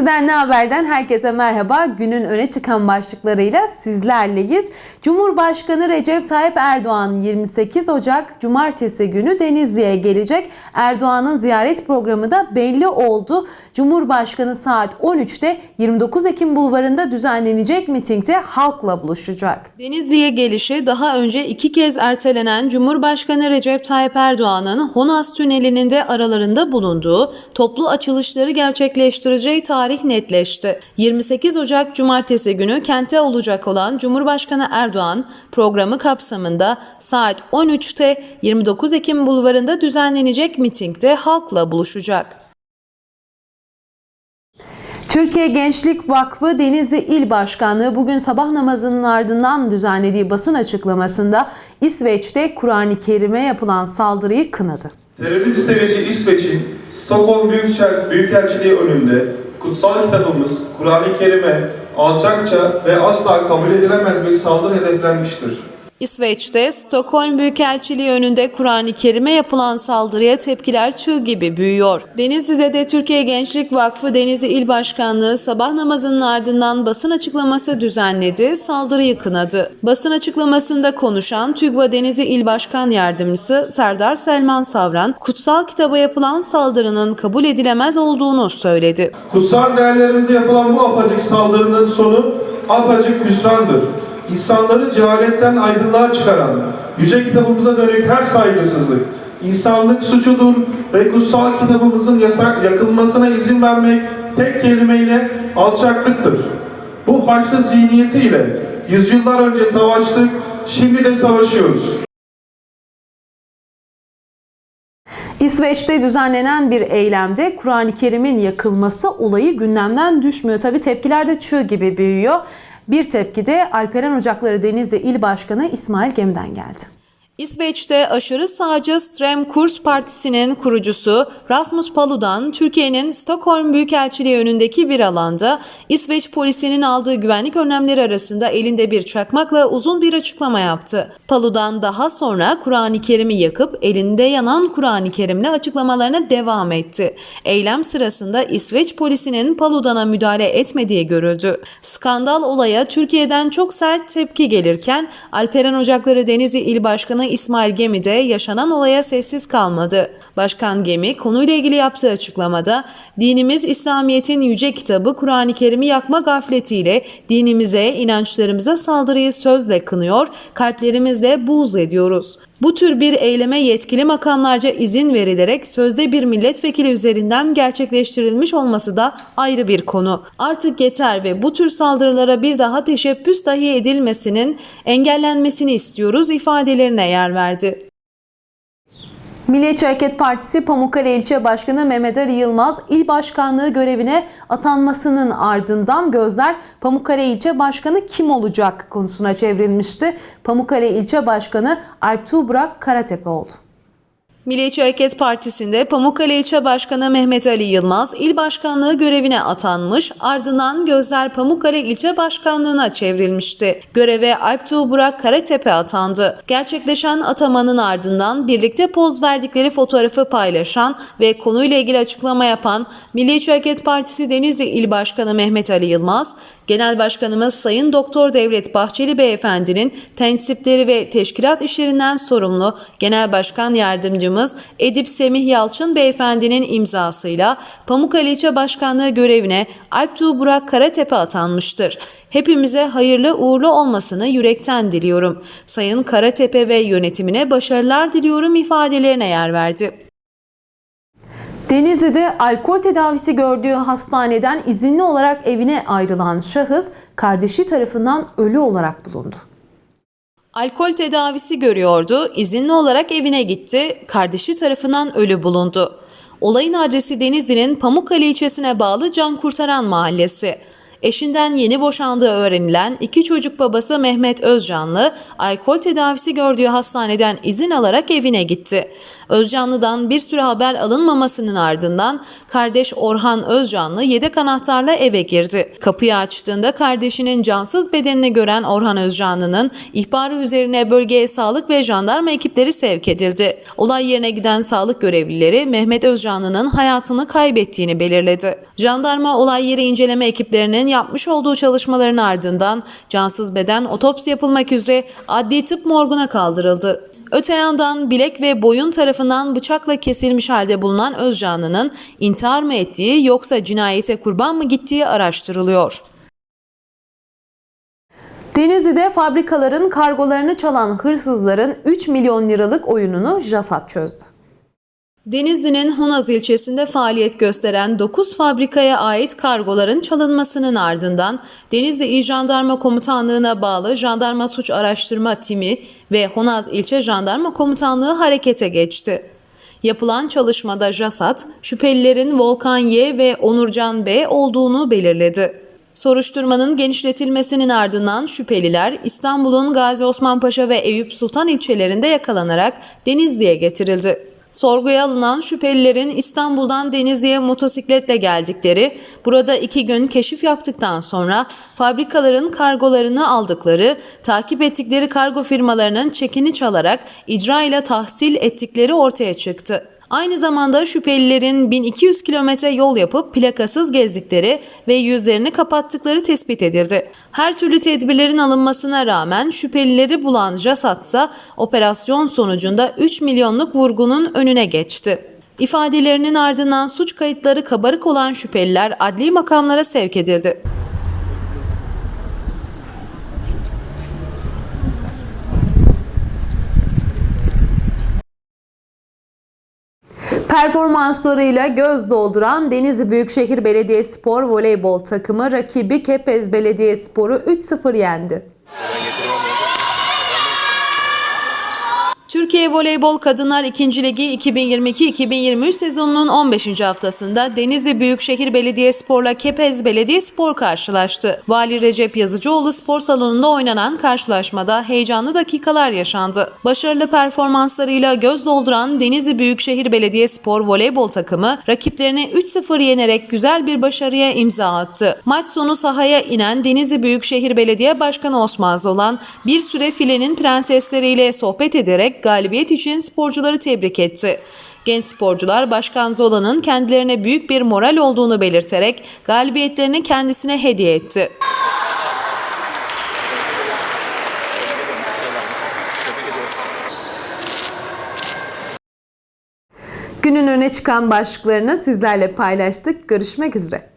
Benden ne haberden herkese merhaba. Günün öne çıkan başlıklarıyla sizlerleyiz. Cumhurbaşkanı Recep Tayyip Erdoğan 28 Ocak Cumartesi günü Denizli'ye gelecek. Erdoğan'ın ziyaret programı da belli oldu. Cumhurbaşkanı saat 13'te 29 Ekim Bulvarı'nda düzenlenecek mitingde halkla buluşacak. Denizli'ye gelişi daha önce iki kez ertelenen Cumhurbaşkanı Recep Tayyip Erdoğan'ın Honas Tüneli'nin de aralarında bulunduğu toplu açılışları gerçekleştireceği tarih netleşti. 28 Ocak Cumartesi günü kentte olacak olan Cumhurbaşkanı Erdoğan programı kapsamında saat 13'te 29 Ekim Bulvarı'nda düzenlenecek mitingde halkla buluşacak. Türkiye Gençlik Vakfı Denizli İl Başkanlığı bugün sabah namazının ardından düzenlediği basın açıklamasında İsveç'te Kur'an-ı Kerim'e yapılan saldırıyı kınadı. Terörist seveci İsveç'in Stockholm Büyükçel, Büyükelçiliği önünde kutsal kitabımız Kur'an-ı Kerim'e alçakça ve asla kabul edilemez bir saldırı hedeflenmiştir. İsveç'te Stockholm Büyükelçiliği önünde Kur'an-ı Kerim'e yapılan saldırıya tepkiler çığ gibi büyüyor. Denizli'de de Türkiye Gençlik Vakfı Denizli İl Başkanlığı sabah namazının ardından basın açıklaması düzenledi, saldırıyı kınadı. Basın açıklamasında konuşan TÜGVA Denizli İl Başkan Yardımcısı Serdar Selman Savran, kutsal kitaba yapılan saldırının kabul edilemez olduğunu söyledi. Kutsal değerlerimize yapılan bu apacık saldırının sonu apacık hüsrandır. İnsanları cehaletten aydınlığa çıkaran, yüce kitabımıza dönük her saygısızlık, insanlık suçudur ve kutsal kitabımızın yasak yakılmasına izin vermek tek kelimeyle alçaklıktır. Bu haçlı zihniyetiyle yüzyıllar önce savaştık, şimdi de savaşıyoruz. İsveç'te düzenlenen bir eylemde Kur'an-ı Kerim'in yakılması olayı gündemden düşmüyor. Tabi tepkiler de çığ gibi büyüyor. Bir tepki de Alperen Ocakları Denizli İl Başkanı İsmail Gemi'den geldi. İsveç'te aşırı sağcı Strem Kurs Partisi'nin kurucusu Rasmus Paludan, Türkiye'nin Stockholm Büyükelçiliği önündeki bir alanda İsveç polisinin aldığı güvenlik önlemleri arasında elinde bir çakmakla uzun bir açıklama yaptı. Paludan daha sonra Kur'an-ı Kerim'i yakıp elinde yanan Kur'an-ı Kerim'le açıklamalarına devam etti. Eylem sırasında İsveç polisinin Paludan'a müdahale etmediği görüldü. Skandal olaya Türkiye'den çok sert tepki gelirken Alperen Ocakları Denizli İl Başkanı İsmail Gemi de yaşanan olaya sessiz kalmadı. Başkan Gemi konuyla ilgili yaptığı açıklamada dinimiz İslamiyet'in yüce kitabı Kur'an-ı Kerim'i yakma gafletiyle dinimize, inançlarımıza saldırıyı sözle kınıyor, kalplerimizle buğz ediyoruz. Bu tür bir eyleme yetkili makamlarca izin verilerek sözde bir milletvekili üzerinden gerçekleştirilmiş olması da ayrı bir konu. Artık yeter ve bu tür saldırılara bir daha teşebbüs dahi edilmesinin engellenmesini istiyoruz ifadelerine yer verdi. Milliyetçi Hareket Partisi Pamukkale İlçe Başkanı Mehmet Ali Yılmaz il başkanlığı görevine atanmasının ardından gözler Pamukkale İlçe Başkanı kim olacak konusuna çevrilmişti. Pamukkale İlçe Başkanı Alp Tuğbrak Karatepe oldu. Milliyetçi Hareket Partisi'nde Pamukkale İlçe Başkanı Mehmet Ali Yılmaz il başkanlığı görevine atanmış, ardından gözler Pamukkale İlçe Başkanlığı'na çevrilmişti. Göreve Alp Tuğburak Karatepe atandı. Gerçekleşen atamanın ardından birlikte poz verdikleri fotoğrafı paylaşan ve konuyla ilgili açıklama yapan Milliyetçi Hareket Partisi Denizli İl Başkanı Mehmet Ali Yılmaz, Genel Başkanımız Sayın Doktor Devlet Bahçeli Beyefendi'nin tensipleri ve teşkilat işlerinden sorumlu Genel Başkan Yardımcımız Edip Semih Yalçın Beyefendi'nin imzasıyla Pamukkale İlçe Başkanlığı görevine Alp Tuğburak Karatepe atanmıştır. Hepimize hayırlı uğurlu olmasını yürekten diliyorum. Sayın Karatepe ve yönetimine başarılar diliyorum ifadelerine yer verdi. Denizli'de alkol tedavisi gördüğü hastaneden izinli olarak evine ayrılan şahıs kardeşi tarafından ölü olarak bulundu. Alkol tedavisi görüyordu, izinli olarak evine gitti, kardeşi tarafından ölü bulundu. Olayın adresi Denizli'nin Pamukkale ilçesine bağlı Can Kurtaran Mahallesi. Eşinden yeni boşandığı öğrenilen iki çocuk babası Mehmet Özcanlı, alkol tedavisi gördüğü hastaneden izin alarak evine gitti. Özcanlı'dan bir süre haber alınmamasının ardından kardeş Orhan Özcanlı yedek anahtarla eve girdi. Kapıyı açtığında kardeşinin cansız bedenini gören Orhan Özcanlı'nın ihbarı üzerine bölgeye sağlık ve jandarma ekipleri sevk edildi. Olay yerine giden sağlık görevlileri Mehmet Özcanlı'nın hayatını kaybettiğini belirledi. Jandarma olay yeri inceleme ekiplerinin yapmış olduğu çalışmaların ardından cansız beden otopsi yapılmak üzere adli tıp morguna kaldırıldı. Öte yandan bilek ve boyun tarafından bıçakla kesilmiş halde bulunan Özcanlı'nın intihar mı ettiği yoksa cinayete kurban mı gittiği araştırılıyor. Denizli'de fabrikaların kargolarını çalan hırsızların 3 milyon liralık oyununu JASAT çözdü. Denizli'nin Honaz ilçesinde faaliyet gösteren 9 fabrikaya ait kargoların çalınmasının ardından Denizli İl Jandarma Komutanlığı'na bağlı Jandarma Suç Araştırma Timi ve Honaz İlçe Jandarma Komutanlığı harekete geçti. Yapılan çalışmada JASAT, şüphelilerin Volkan Y ve Onurcan B olduğunu belirledi. Soruşturmanın genişletilmesinin ardından şüpheliler İstanbul'un Gazi Osman Paşa ve Eyüp Sultan ilçelerinde yakalanarak Denizli'ye getirildi. Sorguya alınan şüphelilerin İstanbul'dan Denizli'ye motosikletle geldikleri, burada iki gün keşif yaptıktan sonra fabrikaların kargolarını aldıkları, takip ettikleri kargo firmalarının çekini çalarak icra ile tahsil ettikleri ortaya çıktı. Aynı zamanda şüphelilerin 1200 kilometre yol yapıp plakasız gezdikleri ve yüzlerini kapattıkları tespit edildi. Her türlü tedbirlerin alınmasına rağmen şüphelileri bulan JASAT ise operasyon sonucunda 3 milyonluk vurgunun önüne geçti. İfadelerinin ardından suç kayıtları kabarık olan şüpheliler adli makamlara sevk edildi. Performanslarıyla göz dolduran Denizli Büyükşehir Belediyespor voleybol takımı rakibi Kepez Belediyespor'u 3-0 yendi. Türkiye Voleybol Kadınlar 2. Ligi 2022-2023 sezonunun 15. haftasında Denizli Büyükşehir Belediyespor'la Kepez Belediyespor karşılaştı. Vali Recep Yazıcıoğlu Spor Salonu'nda oynanan karşılaşmada heyecanlı dakikalar yaşandı. Başarılı performanslarıyla göz dolduran Denizli Büyükşehir Belediyespor voleybol takımı rakiplerini 3-0 yenerek güzel bir başarıya imza attı. Maç sonu sahaya inen Denizli Büyükşehir Belediye Başkanı Osman Zolan bir süre filenin prensesleriyle sohbet ederek galibiyet için sporcuları tebrik etti. Genç sporcular Başkan Zola'nın kendilerine büyük bir moral olduğunu belirterek galibiyetlerini kendisine hediye etti. Günün öne çıkan başlıklarını sizlerle paylaştık. Görüşmek üzere.